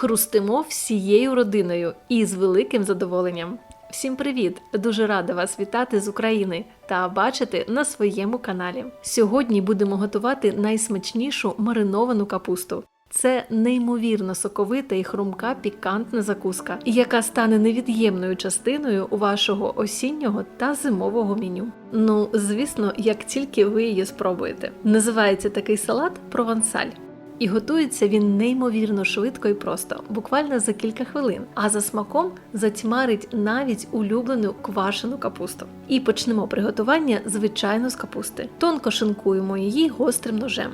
Хрустимо всією родиною і з великим задоволенням. Всім привіт! Дуже рада вас вітати з України та бачити на своєму каналі. Сьогодні будемо готувати найсмачнішу мариновану капусту. Це неймовірно соковита і хрумка пікантна закуска, яка стане невід'ємною частиною вашого осіннього та зимового меню. Ну, звісно, як тільки ви її спробуєте. Називається такий салат провансаль. І готується він неймовірно швидко і просто, буквально за кілька хвилин. А за смаком затьмарить навіть улюблену квашену капусту. І почнемо приготування звичайно з капусти. Тонко шинкуємо її гострим ножем.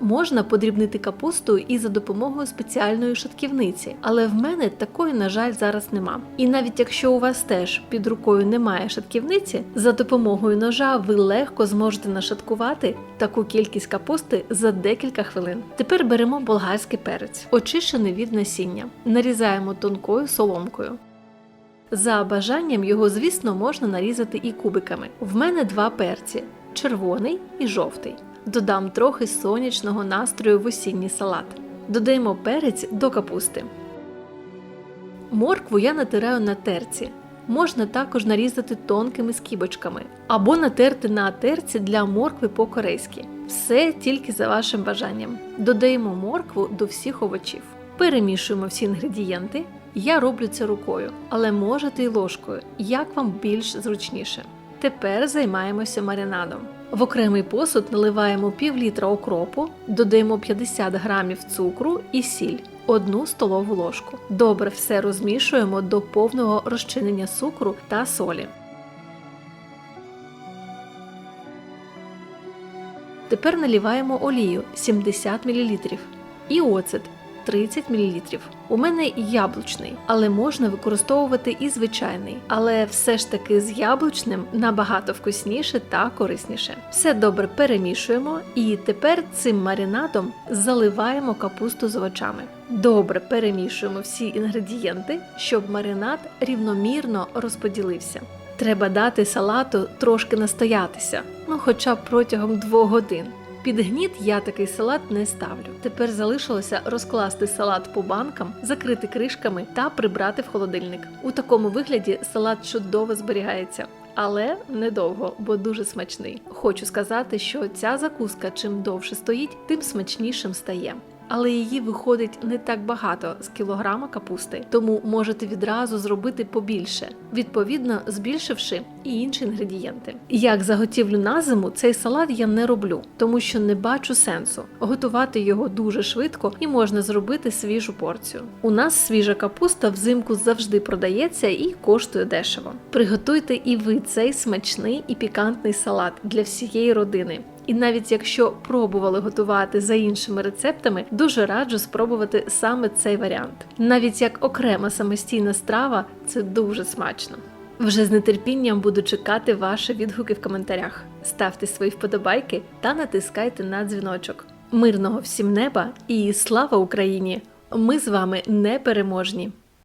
Можна подрібнити капусту і за допомогою спеціальної шатківниці, але в мене такої, на жаль, зараз нема. І навіть якщо у вас теж під рукою немає шатківниці, за допомогою ножа ви легко зможете нашаткувати таку кількість капусти за декілька хвилин. Тепер беремо болгарський перець, очищений від насіння, нарізаємо тонкою соломкою. За бажанням його, звісно, можна нарізати і кубиками. В мене два перці червоний і жовтий. Додам трохи сонячного настрою в осінній салат. Додаємо перець до капусти. Моркву я натираю на терці. Можна також нарізати тонкими скибочками або натерти на терці для моркви по-корейськи. Все тільки за вашим бажанням. Додаємо моркву до всіх овочів. Перемішуємо всі інгредієнти. Я роблю це рукою, але можете й ложкою, як вам більш зручніше. Тепер займаємося маринадом. В окремий посуд наливаємо пів літра окропу, додаємо 50 грамів цукру і сіль, одну столову ложку. Добре все розмішуємо до повного розчинення цукру та солі. Тепер наливаємо олію 70 мл і оцет 30 мл. У мене яблучний, але можна використовувати і звичайний. Але все ж таки з яблучним набагато вкусніше та корисніше. Все добре перемішуємо і тепер цим маринадом заливаємо капусту з овочами. Добре перемішуємо всі інгредієнти, щоб маринад рівномірно розподілився. Треба дати салату трошки настоятися, ну хоча б протягом 2 годин. Під гніт я такий салат не ставлю. Тепер залишилося розкласти салат по банкам, закрити кришками та прибрати в холодильник. У такому вигляді салат чудово зберігається. Але недовго, бо дуже смачний. Хочу сказати, що ця закуска чим довше стоїть, тим смачнішим стає. Але її виходить не так багато з кілограма капусти, тому можете відразу зробити побільше, відповідно збільшивши і інші інгредієнти. Як заготівлю на зиму, цей салат я не роблю, тому що не бачу сенсу. Готувати його дуже швидко і можна зробити свіжу порцію. У нас свіжа капуста взимку завжди продається і коштує дешево. Приготуйте і ви цей смачний і пікантний салат для всієї родини. І навіть якщо пробували готувати за іншими рецептами, дуже раджу спробувати саме цей варіант. Навіть як окрема самостійна страва, це дуже смачно. Вже з нетерпінням буду чекати ваші відгуки в коментарях. Ставте свої вподобайки та натискайте на дзвіночок. Мирного всім неба і слава Україні! Ми з вами непереможні!